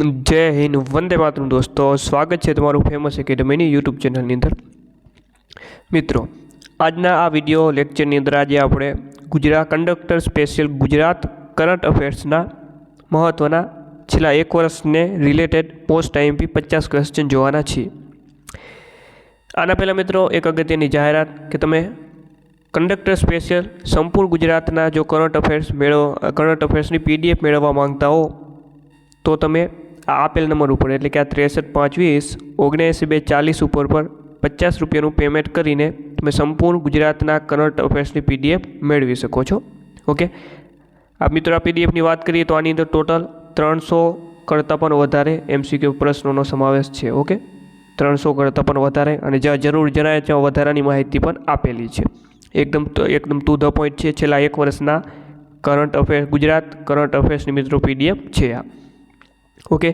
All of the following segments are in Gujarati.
જય હિન્દ, વંદે માતરમ દોસ્તો. સ્વાગત છે તમારું ફેમસ એકેડમીની યુટ્યુબ ચેનલની અંદર. મિત્રો, આજના આ વીડિયો લેક્ચરની અંદર આજે આપણે Gujarat conductor special Gujarat current અફેર્સના મહત્ત્વના છેલ્લા એક વર્ષને રિલેટેડ પોસ્ટ આઈએમપી પચાસ ક્વેશ્ચન જોવાના છીએ. આના પહેલાં મિત્રો, એક અગત્યની જાહેરાત કે તમે કંડક્ટર સ્પેશિયલ સંપૂર્ણ ગુજરાતના જો કરંટ અફેર્સ મેળવ કરંટ અફેર્સની પીડીએફ મેળવવા માંગતા હો, તો તમે આ આપેલ નંબર ઉપર એટલે કે આ ત્રેસઠ પાંચ વીસ ઓગણએંસી બે ચાલીસ ઉપર પર પચાસ રૂપિયાનું પેમેન્ટ કરીને તમે સંપૂર્ણ ગુજરાતના કરંટ અફેર્સની પીડીએફ મેળવી શકો છો. ઓકે આ મિત્રો, આ પીડીએફની વાત કરીએ તો આની અંદર ટોટલ ત્રણસો કરતાં પણ વધારે એમસીક્યુ પ્રશ્નોનો સમાવેશ છે. ઓકે ત્રણસો કરતાં પણ વધારે અને જ્યાં જરૂર જણાય ત્યાં વધારાની માહિતી પણ આપેલી છે. એકદમ એકદમ ટુ ધ પોઈન્ટ છે. છેલ્લા એક વર્ષના કરંટ અફેર્સ ગુજરાત કરંટ અફેર્સની મિત્રો પીડીએફ છે આ. ઓકે?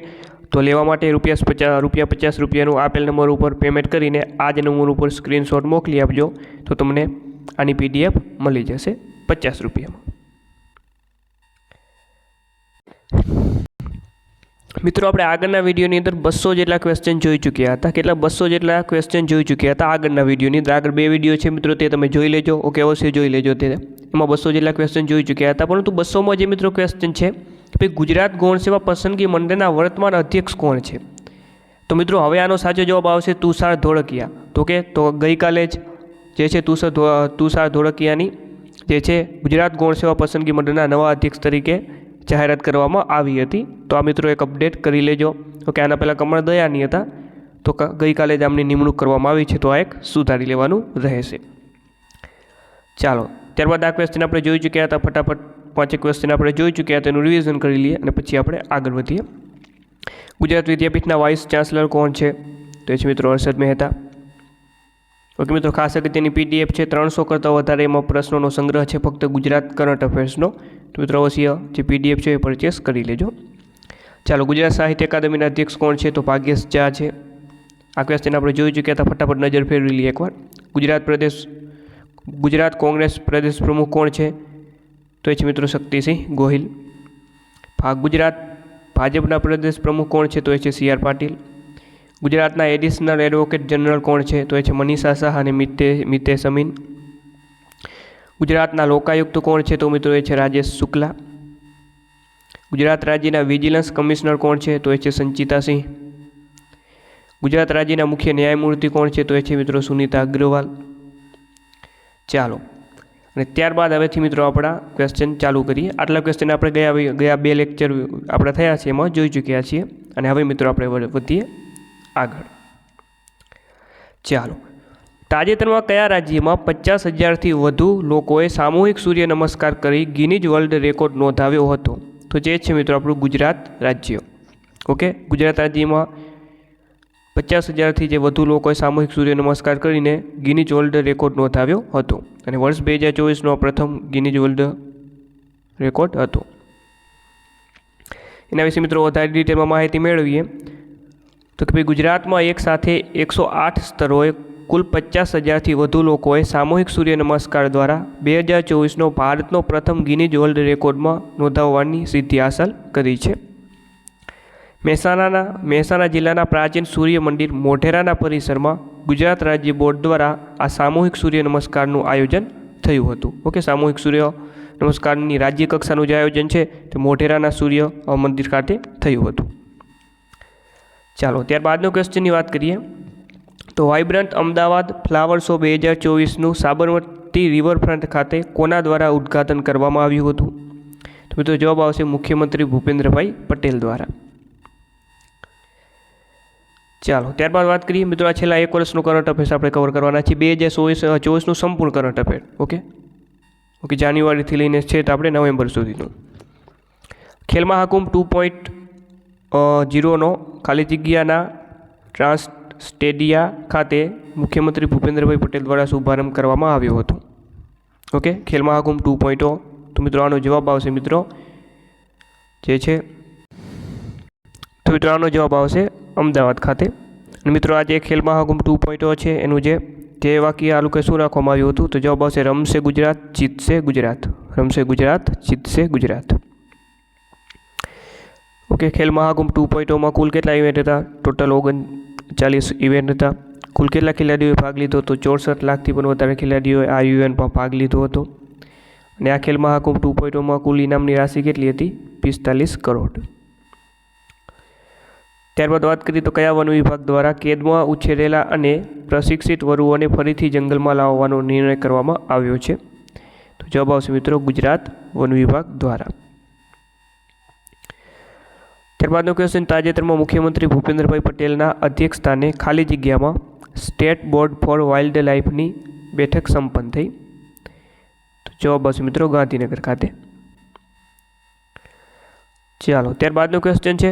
તો લેવા માટે રૂપિયા પચાસ રૂપિયા પચાસ રૂપિયાનું આપેલ નંબર ઉપર પેમેન્ટ કરીને આ જ નંબર ઉપર સ્ક્રીનશોટ મોકલી આપજો, તો તમને આની પીડીએફ મળી જશે પચાસ રૂપિયામાં. મિત્રો, આપણે આગળના વિડીયોની અંદર બસો જેટલા ક્વેશ્ચન જોઈ ચૂક્યા હતા. કેટલા બસો જેટલા ક્વેશ્ચન જોઈ ચૂક્યા હતા આગળના વિડીયોની અંદર? આગળ બે વીડિયો છે મિત્રો, તે તમે જોઈ લેજો. ઓકે, અવશ્ય જોઈ લેજો તે. એમાં બસો જેટલા ક્વેશ્ચન જોઈ ચૂક્યા હતા. પરંતુ બસોમાં જે મિત્રો ક્વેશ્ચન છે કે ભાઈ ગુજરાત ગૌણ સેવા પસંદગી મંડળના વર્તમાન અધ્યક્ષ કોણ છે? તો મિત્રો, હવે આનો સાચો જવાબ આવશે તુષાર ધોળકિયા. તો કે, તો ગઈકાલે જ જે છે તુષાર તુષાર ધોળકિયાની જે છે ગુજરાત ગૌણ સેવા પસંદગી મંડળના નવા અધ્યક્ષ તરીકે જાહેરાત કરવામાં આવી હતી. તો આ મિત્રો એક અપડેટ કરી લેજો. ઓકે આના પહેલાં કમળ દયાની હતા. તો ગઈકાલે જ આમની નિમણૂક કરવામાં આવી છે. તો આ એક સુધારી લેવાનું રહેશે. ચાલો, ત્યારબાદ આ ક્વેશ્ચન આપણે જોઈ ચૂક્યા હતા ફટાફટ. પાંચેક ક્વેશ્ચન આપણે જોઈ ચૂક્યા તેનું રિવિઝન કરી લઈએ અને પછી આપણે આગળ વધીએ. ગુજરાત વિદ્યાપીઠના વાઇસ ચાન્સલર કોણ છે? તો એ છે મિત્રો હર્ષદ મહેતા. ઓકે મિત્રો, ખાસ અગત્યની પીડીએફ છે, ત્રણસો કરતાં વધારે એમાં પ્રશ્નોનો સંગ્રહ છે, ફક્ત ગુજરાત કરંટ અફેર્સનો. તો મિત્રો, અવશ્ય જે પીડીએફ છે એ પરચેસ કરી લેજો. ચાલો, ગુજરાત સાહિત્ય અકાદમીના અધ્યક્ષ કોણ છે? તો ભાગ્યેશ ઝા છે. આ ક્વેશ્ચન આપણે જોઈ ચૂક્યા હતા, ફટાફટ નજર ફેરવી લઈએ એકવાર. ગુજરાત પ્રદેશ, ગુજરાત કોંગ્રેસ પ્રદેશ પ્રમુખ કોણ છે? તો એ છે મિત્રો શક્તિસિંહ ગોહિલ. ભાગ ગુજરાત ભાજપના પ્રદેશ પ્રમુખ કોણ છે? તો એ છે સી આર પાટીલ. ગુજરાતના એડિશનલ એડવોકેટ જનરલ કોણ છે? તો એ છે મનીષા શાહ અને મિતે મિતેશ અમીન. ગુજરાતના લોકાયુક્ત કોણ છે? તો મિત્રો એ છે રાજેશ શુક્લા. ગુજરાત રાજ્યના વિજિલન્સ કમિશનર કોણ છે? તો એ છે સંચિતા સિંહ. ગુજરાત રાજ્યના મુખ્ય ન્યાયમૂર્તિ કોણ છે? તો એ છે મિત્રો સુનિતા અગ્રવાલ. ચાલો. અને ત્યારબાદ હવેથી મિત્રો આપણા ક્વેશ્ચન ચાલુ કરીએ. આટલા ક્વેશ્ચન આપણે ગયા ગયા બે લેક્ચર આપણે થયા છે એમાં જોઈ ચૂક્યા છીએ. અને હવે મિત્રો આપણે વધીએ આગળ. ચાલો. તાજેતરમાં કયા રાજ્યમાં પચાસ હજારથી વધુ લોકોએ સામૂહિક સૂર્ય નમસ્કાર કરી ગિનીજ વર્લ્ડ રેકોર્ડ નોંધાવ્યો હતો? તો જે છે મિત્રો આપણું ગુજરાત રાજ્ય. ઓકે? ગુજરાત રાજ્યમાં પચાસ હજારથી જે વધુ લોકોએ સામૂહિક સૂર્ય નમસ્કાર કરીને ગિનીજ વર્લ્ડ રેકોર્ડ નોંધાવ્યો હતો અને વર્ષ બે હજાર ચોવીસનો પ્રથમ ગિનીજ વર્લ્ડ રેકોર્ડ હતો. એના વિશે મિત્રો વધારે ડિટેલમાં માહિતી મેળવીએ. તો કે ભાઈ ગુજરાતમાં એક સાથે એકસો આઠ સ્તરોએ કુલ પચાસ હજારથી વધુ લોકોએ સામૂહિક સૂર્ય નમસ્કાર દ્વારા બે હજાર ચોવીસનો ભારતનો પ્રથમ ગિનીજ વર્લ્ડ રેકોર્ડમાં નોંધાવવાની સિદ્ધિ હાંસલ કરી છે. મહેસાણાના, મહેસાણા જિલ્લાના પ્રાચીન સૂર્ય મંદિર મોઢેરાના પરિસરમાં ગુજરાત રાજ્ય બોર્ડ દ્વારા આ સામૂહિક સૂર્ય નમસ્કારનું આયોજન થયું હતું. ઓકે, સામૂહિક સૂર્ય નમસ્કારની રાજ્ય કક્ષાનું જે આયોજન છે તે મોઢેરાના સૂર્ય મંદિર ખાતે થયું હતું. ચાલો, ત્યારબાદનો ક્વેશ્ચનની વાત કરીએ. તો વાઇબ્રન્ટ અમદાવાદ ફ્લાવર શો બે હજાર ચોવીસનું સાબરમતી રિવરફ્રન્ટ ખાતે કોના દ્વારા ઉદ્ઘાટન કરવામાં આવ્યું હતું? તો મિત્રો જવાબ આવશે મુખ્યમંત્રી ભૂપેન્દ્રભાઈ પટેલ દ્વારા. ચાલો, ત્યારબાદ વાત કરીએ મિત્રો, આ છેલ્લા એક વર્ષનું કરંટ અફેર્સ આપણે કવર કરવાના છીએ. બે હજાર ચોવીસ ચોવીસનું સંપૂર્ણ કરંટ અફેર ઓકે ઓકે જાન્યુઆરીથી લઈને છે તો આપણે નવેમ્બર સુધીનું. ખેલ મહાકુંભ ટુ પોઈન્ટ જીરોનો ખાલી જગ્યાના ટ્રાન્સ સ્ટેડિયા ખાતે મુખ્યમંત્રી ભૂપેન્દ્રભાઈ પટેલ દ્વારા શુભારંભ કરવામાં આવ્યો હતો. Okay Khel Mahakumbh two point તો મિત્રો, આનો જવાબ આવશે મિત્રો, જે છે, તો મિત્રો, આનો જવાબ આવશે અમદાવાદ ખાતે. મિત્રો મિત્રો આજે ખેલ મહાકુંભ ટુ પોઈન્ટો છે, એનું જે ધ્યેય વાક્ય આ લોકો શું રાખવામાં આવ્યું હતું? તો જવાબ આવશે, રમશે ગુજરાત, જીતશે ગુજરાત. રમશે ગુજરાત, જીતશે ગુજરાત. ઓકે ખેલ મહાકુંભ ટુ પોઈન્ટોમાં કુલ કેટલા ઇવેન્ટ હતા? ટોટલ ઓગણ ચાલીસ ઇવેન્ટ હતા. કુલ કેટલા ખેલાડીઓએ ભાગ લીધો હતો? ચોસઠ લાખથી પણ વધારે ખેલાડીઓએ આ ઇવેન્ટમાં ભાગ લીધો હતો. અને આ ખેલ મહાકુંભ ટુ પોઈન્ટોમાં કુલ ઇનામની રાશિ કેટલી હતી? પિસ્તાલીસ કરોડ. ત્યારબાદ વાત કરીએ તો કયા વન વિભાગ દ્વારા કેદમાં ઉછેરેલા અને પ્રશિક્ષિત વરુઓને ફરીથી જંગલમાં લાવવાનો નિર્ણય કરવામાં આવ્યો છે? તો જવાબ આવશે મિત્રો ગુજરાત વન વિભાગ દ્વારા. ત્યારબાદનો ક્વેશ્ચન તાજેતરમાં મુખ્યમંત્રી ભૂપેન્દ્રભાઈ પટેલના અધ્યક્ષસ્થાને ખાલી જગ્યામાં સ્ટેટ બોર્ડ ફોર વાઇલ્ડ લાઇફની બેઠક સંપન્ન થઈ. તો જવાબ આવશે મિત્રો ગાંધીનગર ખાતે. ચાલો, ત્યારબાદનો ક્વેશ્ચન છે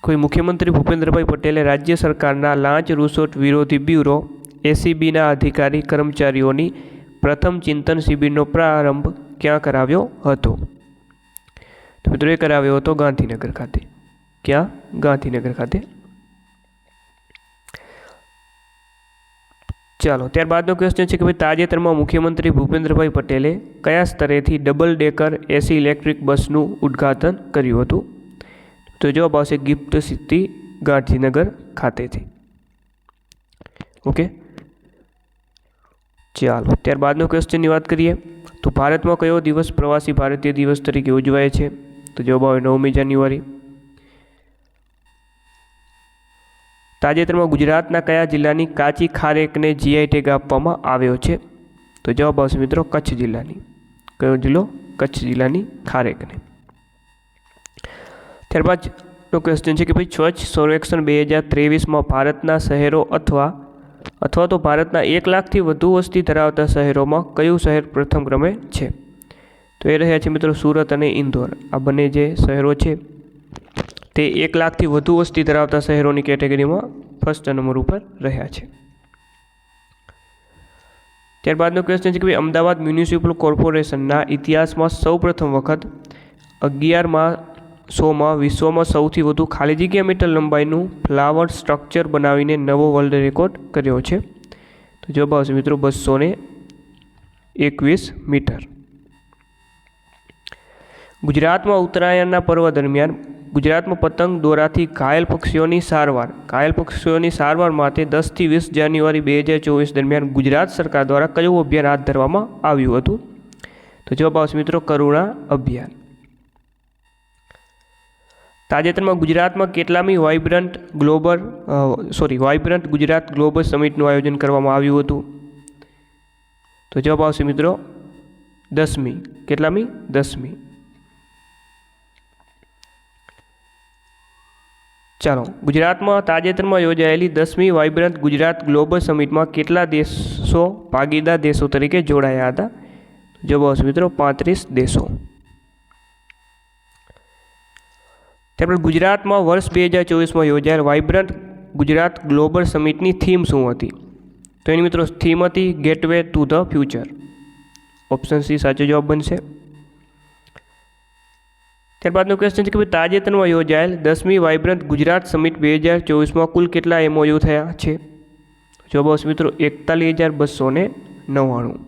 કોઈ મુખ્યમંત્રી ભૂપેન્દ્રભાઈ પટેલે રાજ્ય સરકારના લાંચ રૂસોટ વિરોધી બ્યુરો, એસીબીના અધિકારી, કર્મચારીઓની પ્રથમ ચિંતન શિબિરનો પ્રારંભ ક્યાં કરાવ્યો હતો? તો મિત્રો એ કરાવ્યો હતો ગાંધીનગર ખાતે. ક્યાં? ગાંધીનગર ખાતે. ચાલો, ત્યારબાદનો ક્વેશ્ચન છે કે ભાઈ તાજેતરમાં મુખ્યમંત્રી ભૂપેન્દ્રભાઈ પટેલે કયા સ્તરેથી ડબલ ડેકર એસી ઇલેક્ટ્રિક બસનું ઉદ્ઘાટન કર્યું હતું? તો જવાબ આવશે ગિફ્ટ સિટી ગાંધીનગર ખાતેથી. ઓકે? ચાલો, ત્યારબાદનો ક્વેશ્ચનની વાત કરીએ. તો ભારતમાં કયો દિવસ પ્રવાસી ભારતીય દિવસ તરીકે ઉજવાય છે? તો જવાબ આવે નવમી જાન્યુઆરી. તાજેતરમાં ગુજરાતના કયા જિલ્લાની કાચી ખારેકને જીઆઈ ટેગ આપવામાં આવ્યો છે? તો જવાબ આવશે મિત્રો કચ્છ જિલ્લાની. કયો જિલ્લો? કચ્છ જિલ્લાની ખારેકને. ત્યારબાદનો ક્વેશ્ચન છે કે ભાઈ સ્વચ્છ સર્વેક્ષણ બે હજાર ત્રેવીસમાં ભારતના શહેરો અથવા અથવા તો ભારતના એક લાખથી વધુ વસ્તી ધરાવતા શહેરોમાં કયું શહેર પ્રથમ ક્રમે છે? તો એ રહ્યા છે મિત્રો સુરત અને ઇન્દોર. આ બંને જે શહેરો છે, તે એક લાખથી વધુ વસ્તી ધરાવતા શહેરોની કેટેગરીમાં ફર્સ્ટ નંબર ઉપર રહ્યા છે. ત્યારબાદનો ક્વેશ્ચન છે કે ભાઈ અમદાવાદ મ્યુનિસિપલ કોર્પોરેશનના ઇતિહાસમાં સૌપ્રથમ વખત અગિયારમાં સોમાં વિશ્વમાં સૌથી વધુ ખાલી જગ્યા મીટર લંબાઈનું ફ્લાવર સ્ટ્રક્ચર બનાવીને નવો વર્લ્ડ રેકોર્ડ કર્યો છે. તો જવાબ આવશે મિત્રો બસો ને એકવીસ મીટર. ગુજરાતમાં ઉત્તરાયણના પર્વ દરમિયાન ગુજરાતમાં પતંગ દોરાથી ઘાયલ પક્ષીઓની સારવાર. ઘાયલ પક્ષીઓની સારવાર માટે દસથી વીસ જાન્યુઆરી બે હજાર ચોવીસ દરમિયાન ગુજરાત સરકાર દ્વારા કયું અભિયાન હાથ ધરવામાં આવ્યું હતું? તો જવાબ આવશે મિત્રો કરુણા અભિયાન. તાજેતરમાં ગુજરાતમાં કેટલામી vibrant global sorry, vibrant Gujarat global સમિટનું આયોજન કરવામાં આવ્યું હતું? તો જવાબ આવશે મિત્રો, દસમી. કેટલામી? દસમી. ચાલો, ગુજરાતમાં તાજેતરમાં યોજાયેલી દસમી વાઇબ્રન્ટ ગુજરાત ગ્લોબલ સમિટમાં કેટલા દેશો, ભાગીદાર દેશો તરીકે જોડાયા હતા? જવાબ આવશે મિત્રો, પાંત્રીસ દેશો. ત્યારબાદ ગુજરાતમાં વર્ષ બે હજાર ચોવીસમાં યોજાયેલ વાઇબ્રન્ટ ગુજરાત ગ્લોબલ સમિટની થીમ શું હતી? તો એની મિત્રો થીમ હતી gateway to the future. Option C સાચો જવાબ બનશે. ત્યારબાદનો ક્વેશ્ચન છે કે ભાઈ તાજેતરમાં યોજાયેલ દસમી વાઇબ્રન્ટ ગુજરાત સમિટ બે હજાર ચોવીસમાં કુલ કેટલા એમઓયુ થયા છે? જવાબ આવશે મિત્રો એકતાલીસ હજાર બસો ને નવ્વાણું.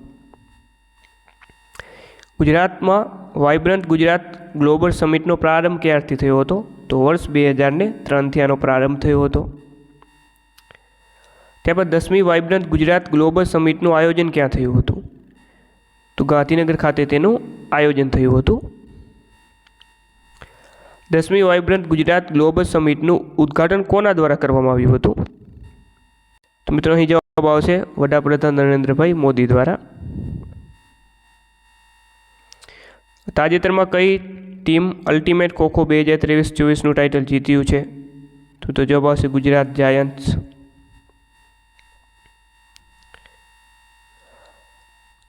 ગુજરાતમાં વાઇબ્રન્ટ ગુજરાત ગ્લોબલ સમિટનો પ્રારંભ ક્યારથી થયો હતો? તો વર્ષ બે હજારને ત્રણથી આનો પ્રારંભ થયો હતો. ત્યારબાદ દસમી વાઇબ્રન્ટ ગુજરાત ગ્લોબલ સમિટનું આયોજન ક્યાં થયું હતું? તો ગાંધીનગર ખાતે તેનું આયોજન થયું હતું. દસમી વાઇબ્રન્ટ ગુજરાત ગ્લોબલ સમિટનું ઉદ્ઘાટન કોના દ્વારા કરવામાં આવ્યું હતું? તો મિત્રો અહીં જવાબ આવશે વડાપ્રધાન નરેન્દ્રભાઈ મોદી દ્વારા. તાજેતરમાં કઈ ટીમ અલ્ટિમેટ ખોખો બે હજાર ત્રેવીસ ચોવીસનું ટાઇટલ જીત્યું છે? તો તો જવાબ આવશે ગુજરાત જાયન્ટ્સ.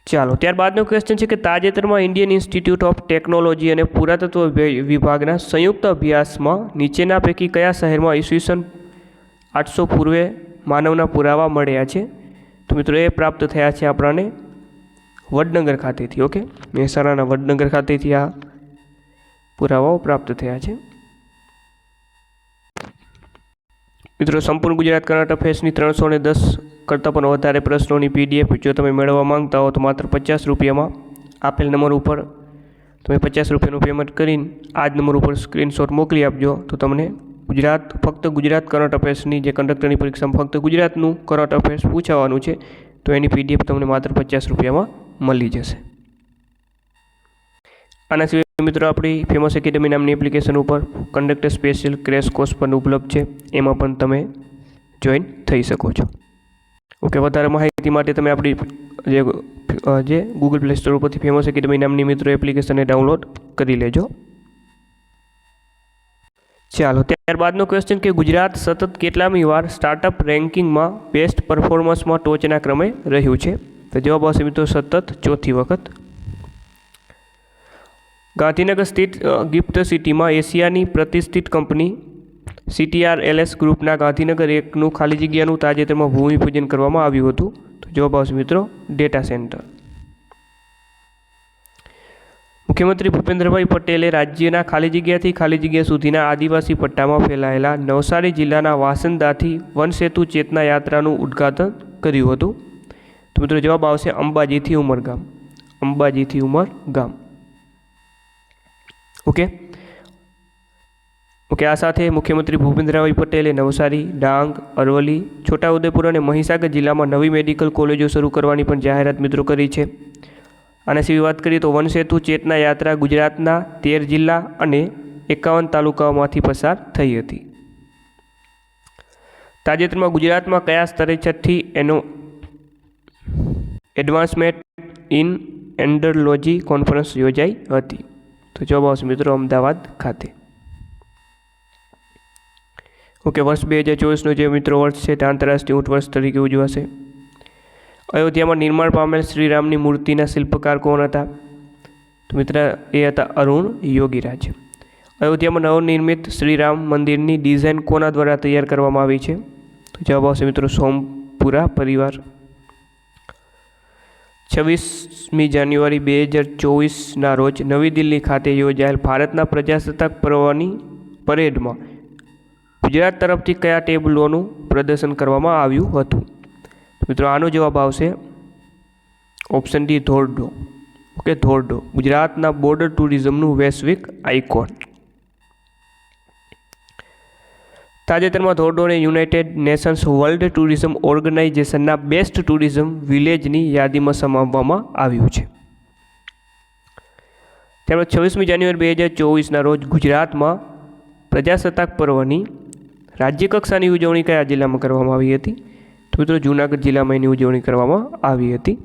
ચાલો, ત્યારબાદનો ક્વેશ્ચન છે કે તાજેતરમાં ઇન્ડિયન ઇન્સ્ટિટ્યૂટ ઓફ ટેકનોલોજી અને પુરાતત્વ વિભાગના સંયુક્ત અભ્યાસમાં નીચેના પૈકી કયા શહેરમાં ઈસવીસન આઠસો પૂર્વે માનવના પુરાવા મળ્યા છે? તો મિત્રો, એ પ્રાપ્ત થયા છે આપણને વડનગર ખાતેથી ઓકે મહેસાણાના વડનગર ખાતેથી આ પુરાવાઓ પ્રાપ્ત થયા છે. મિત્રો, સંપૂર્ણ ગુજરાત કર્ણાટક અફેર્સની ત્રણસો ને દસ કરતાં પણ વધારે પ્રશ્નોની પીડીએફ જો તમે મેળવવા માંગતા હો તો માત્ર પચાસ રૂપિયામાં આપેલ નંબર ઉપર તમે પચાસ રૂપિયાનું પેમેન્ટ કરીને આ જ નંબર ઉપર સ્ક્રીનશોટ મોકલી આપજો તો તમને ગુજરાત, ફક્ત ગુજરાત કરંટ અફેર્સની જે કંડક્ટરની પરીક્ષામાં ફક્ત ગુજરાતનું કરંટ અફેર્સ પૂછાવાનું છે, તો એની પીડીએફ તમને માત્ર પચાસ રૂપિયામાં મળી જશે. આના સિવાય મિત્રો આપણી ફેમસ એકેડમી નામની એપ્લિકેશન ઉપર કંડક્ટર સ્પેશિયલ ક્રેશ કોર્સ પણ ઉપલબ્ધ છે. એમાં પણ તમે જોઈન થઈ શકો છો. ઓકે, વધારે માહિતી માટે તમે આપણી જે જે ગૂગલ પ્લે સ્ટોર ઉપરથી ફેમસ એકેડમી નામની મિત્રો એપ્લિકેશનને ડાઉનલોડ કરી લેજો. ચાલો, ત્યારબાદનો ક્વેશ્ચન કે ગુજરાત સતત કેટલામી વાર સ્ટાર્ટઅપ રેન્કિંગમાં બેસ્ટ પરફોર્મન્સમાં ટોચના ક્રમે રહ્યું છે? તો જવાબ આવશે મિત્રો સતત ચોથી વખત. ગાંધીનગર સ્થિત ગિફ્ટ સિટીમાં એશિયાની પ્રતિષ્ઠિત કંપની સીટીઆર એલએસ ગ્રુપના ગાંધીનગર એકનું ખાલી જગ્યાનું તાજેતરમાં ભૂમિપૂજન કરવામાં આવ્યું હતું. તો જવાબ આવશે મિત્રો ડેટા સેન્ટર. મુખ્યમંત્રી ભૂપેન્દ્રભાઈ પટેલે રાજ્યના ખાલી જગ્યાથી ખાલી જગ્યા સુધીના આદિવાસી પટ્ટામાં ફેલાયેલા નવસારી જિલ્લાના વાસંદાથી વનસેતુ ચેતના યાત્રાનું ઉદ્ઘાટન કર્યું હતું. મિત્રો જવાબ આવશે અંબાજીથી ઉમરગામ અંબાજીથી ઉમરગામ ઓકે? ઓકે, આ સાથે મુખ્યમંત્રી ભૂપેન્દ્રભાઈ પટેલે નવસારી, ડાંગ, અરવલ્લી, છોટાઉદેપુર અને મહીસાગર જિલ્લામાં નવી મેડિકલ કોલેજો શરૂ કરવાની પણ જાહેરાત મિત્રો કરી છે. આના સિવાય વાત કરીએ તો વનસેતુ ચેતના યાત્રા, ગુજરાતના તેર જિલ્લા અને એકાવન તાલુકાઓમાંથી પસાર થઈ હતી. તાજેતરમાં ગુજરાતમાં કયા સ્તરે છઠ્ઠી એનો એડવાન્સમેન્ટ ઇન એન્ડરલોજી કોન્ફરન્સ યોજાઈ હતી. તો જવાબ આવશે મિત્રો અમદાવાદ ખાતે. ઓકે, વર્ષ બે હજાર ચોવીસનું જે મિત્રો વર્ષ છે તે આંતરરાષ્ટ્રીય ઊંટ વર્ષ તરીકે ઉજવાશે. અયોધ્યામાં નિર્માણ પામેલ શ્રીરામની મૂર્તિના શિલ્પકાર કોણ હતા? તો મિત્ર, એ હતા અરુણ યોગીરાજ. અયોધ્યામાં નવનિર્મિત શ્રીરામ મંદિરની ડિઝાઇન કોના દ્વારા તૈયાર કરવામાં આવી છે? તો જવાબ આવશે મિત્રો સોમપુરા પરિવાર. છવ્વીસમી જાન્યુઆરી બે હજાર ચોવીસના રોજ નવી દિલ્હી ખાતે યોજાયેલ ભારતના પ્રજાસત્તાક પર્વની પરેડમાં ગુજરાત તરફથી કયા ટેબલોનું પ્રદર્શન કરવામાં આવ્યું હતું? મિત્રો, આનો જવાબ આવશે option D Dhordo. Okay, Dhordo. ગુજરાતના બોર્ડર ટુરિઝમનું વૈશ્વિક આઇકોન. તાજેતરમાં ધોરડોને યુનાઇટેડ નેશન્સ વર્લ્ડ ટુરિઝમ ઓર્ગેનાઇઝેશનના બેસ્ટ ટુરિઝમ વિલેજની યાદીમાં સમાવવામાં આવ્યું છે. તેમજ છવ્વીસમી જાન્યુઆરી બે હજાર ચોવીસના રોજ ગુજરાતમાં પ્રજાસત્તાક પર્વની રાજ્યકક્ષાની ઉજવણી કયા જિલ્લામાં કરવામાં આવી હતી? તો મિત્રો જૂનાગઢ જિલ્લામાં એની ઉજવણી કરવામાં આવી હતી.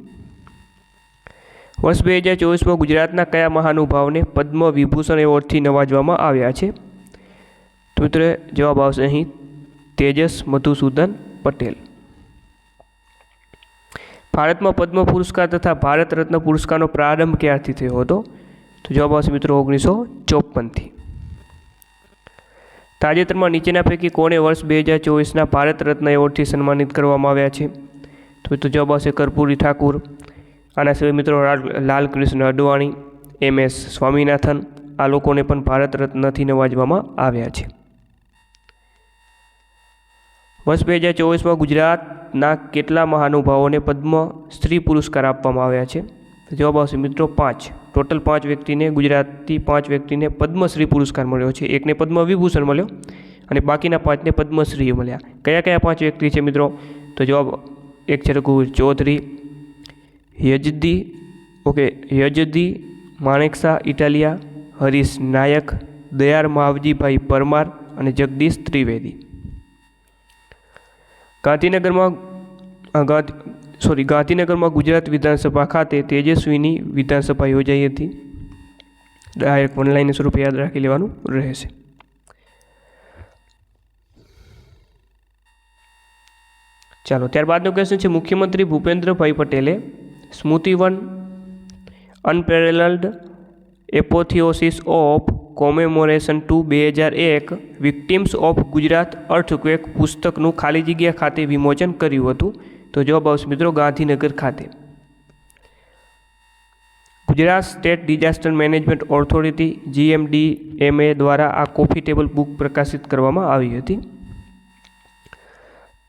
વર્ષ બે હજાર ચોવીસમાં ગુજરાતના કયા મહાનુભાવને પદ્મ વિભૂષણ એવોર્ડથી નવાજવામાં આવ્યા છે? તો મિત્રો જવાબ આવશે અહીં તેજસ મધુસૂદન પટેલ. ભારતમાં પદ્મ પુરસ્કાર તથા ભારત રત્ન પુરસ્કારનો પ્રારંભ ક્યારથી થયો હતો? તો જવાબ આવશે મિત્રો ઓગણીસો ચોપનથી તાજેતરમાં નીચેના પૈકી કોને વર્ષ બે હજાર ચોવીસના ભારત રત્ન એવોર્ડથી સન્માનિત કરવામાં આવ્યા છે? તો મિત્રો જવાબ આવશે કર્પૂરી ઠાકુર. આના સિવાય મિત્રો લાલકૃષ્ણ અડવાણી, એમ એસ સ્વામિનાથન આ લોકોને પણ ભારત રત્નથી નવાજવામાં આવ્યા છે. વર્ષ બે હજાર ચોવીસમાં ગુજરાતના કેટલા મહાનુભાવોને પદ્મ સ્ત્રી પુરસ્કાર આપવામાં આવ્યા છે? જવાબ આવશે મિત્રો પાંચ. ટોટલ પાંચ વ્યક્તિને, ગુજરાતથી પાંચ વ્યક્તિને પદ્મશ્રી પુરસ્કાર મળ્યો છે. એકને પદ્મ વિભૂષણ મળ્યો અને બાકીના પાંચને પદ્મશ્રી મળ્યા. કયા કયા પાંચ વ્યક્તિ છે મિત્રો? તો જવાબ એક છે રઘુ ચૌધરી, યજદી, ઓકે, યજદી માણેકશા ઇટાલિયા, હરીશ નાયક, દયાર માવજીભાઈ પરમાર અને જગદીશ ત્રિવેદી. ગાંધીનગરમાં સોરી ગાંધીનગરમાં ગુજરાત વિધાનસભા ખાતે તેજસ્વીની વિધાનસભા યોજાઈ હતી. ડાયરેક્ટ ઓનલાઈન સ્વરૂપે યાદ રાખી લેવાનું રહેશે. ચાલો, ત્યારબાદનો ક્વેશ્ચન છે, મુખ્યમંત્રી ભૂપેન્દ્રભાઈ પટેલે Smritivan unparalleled apotheosis of commemoration to બે હજાર એક વિક્ટિમ્સ ઓફ ગુજરાત અર્થક્વેક પુસ્તકનું ખાલી જગ્યા ખાતે વિમોચન કર્યું હતું. તો જવાબ આવશે મિત્રો ગાંધીનગર ખાતે. Gujarat state disaster management authority GMD MA દ્વારા આ કોફી ટેબલ બુક પ્રકાશિત કરવામાં આવી હતી.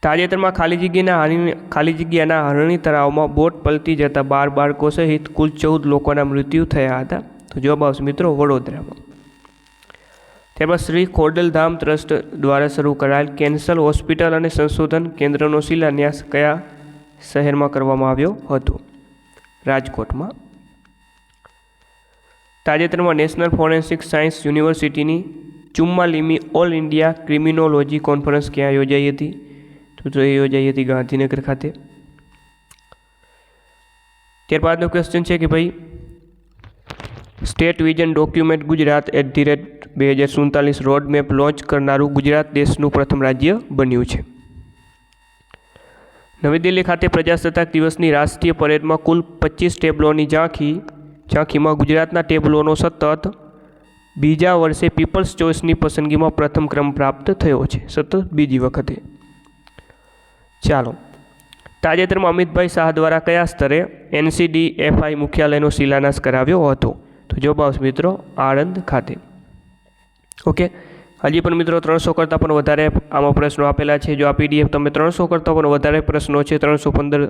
તાજેતરમાં ખાલી જગ્યાના હરણી ખાલી જગ્યાના હરણી તળાવમાં બોટ પલટી જતા બાર બાળકો સહિત કુલ ચૌદ લોકોના મૃત્યુ થયા હતા. તો જવાબ આવશે મિત્રો વડોદરામાં. ત્યારબાદ શ્રી ખોડલધામ ટ્રસ્ટ દ્વારા શરૂ કરાયેલ કેન્સર હોસ્પિટલ અને સંશોધન કેન્દ્રનો શિલાન્યાસ કયા શહેરમાં કરવામાં આવ્યો હતો? રાજકોટમાં. તાજેતરમાં નેશનલ ફોરેન્સિક સાયન્સ યુનિવર્સિટીની ચુમ્માલીમી ઓલ ઇન્ડિયા ક્રિમિનોલોજી કોન્ફરન્સ ક્યાં યોજાઈ હતી? તો તો એ યોજાઈ હતી ગાંધીનગર ખાતે. ત્યારબાદનો ક્વેશ્ચન છે કે ભાઈ, state vision document Gujarat at the rate બે હજાર સુડતાલીસ રોડ મેપ લોન્ચ કરનારું ગુજરાત દેશનું પ્રથમ રાજ્ય બન્યું છે. નવી દિલ્હી ખાતે પ્રજાસત્તાક દિવસની રાષ્ટ્રીય પરેડમાં કુલ પચીસ ટેબલોની ઝાંખી, ઝાંખીમાં ગુજરાતના ટેબલોનો સતત, બીજા વર્ષે પીપલ્સ ચોઇસની પસંદગીમાં પ્રથમ ક્રમ પ્રાપ્ત થયો છે. સતત બીજી વખતે. ચાલો. તાજેતરમાં અમિતભાઈ શાહ દ્વારા કયા સ્તરે એનસીડી એફઆઈ મુખ્યાલયનો શિલાન્યાસ કરાવ્યો હતો? તો જવાબ આવશે મિત્રો આણંદ ખાતે. ઓકે. હજી પણ મિત્રો ત્રણસો કરતાં પણ વધારે આમાં પ્રશ્નો આપેલા છે. જો આ પીડીએફ તમે ત્રણસો કરતાં પણ વધારે પ્રશ્નો છે, ત્રણસો પંદર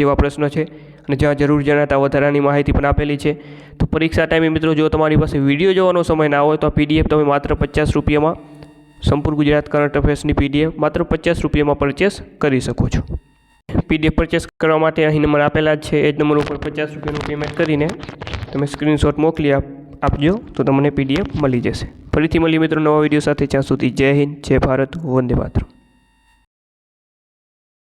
જેવા પ્રશ્નો છે અને જ્યાં જરૂર જણાતા વધારાની માહિતી પણ આપેલી છે. તો પરીક્ષા ટાઈમે મિત્રો જો તમારી પાસે વીડિયો જોવાનો સમય ના હોય તો આ પીડીએફ તમે માત્ર પચાસ રૂપિયામાં સંપૂર્ણ ગુજરાત કરંટ અફેર્સની પીડીએફ માત્ર પચાસ રૂપિયામાં પરચેસ કરી શકો છો. પીડીએફ પરચેસ કરવા માટે અહીં નંબર આપેલા જ છે. એ જ નંબર ઉપર પચાસ રૂપિયાનું પેમેન્ટ કરીને તમે સ્ક્રીનશોટ મોકલી આપ. આપજો, તો તમને પીડીએફ મળી જશે. ફરીથી મળીએ મિત્રો નવા વીડિયો સાથે. જ્યાં સુધી જય હિન્દ, જય ભારત, વંદે માતરમ.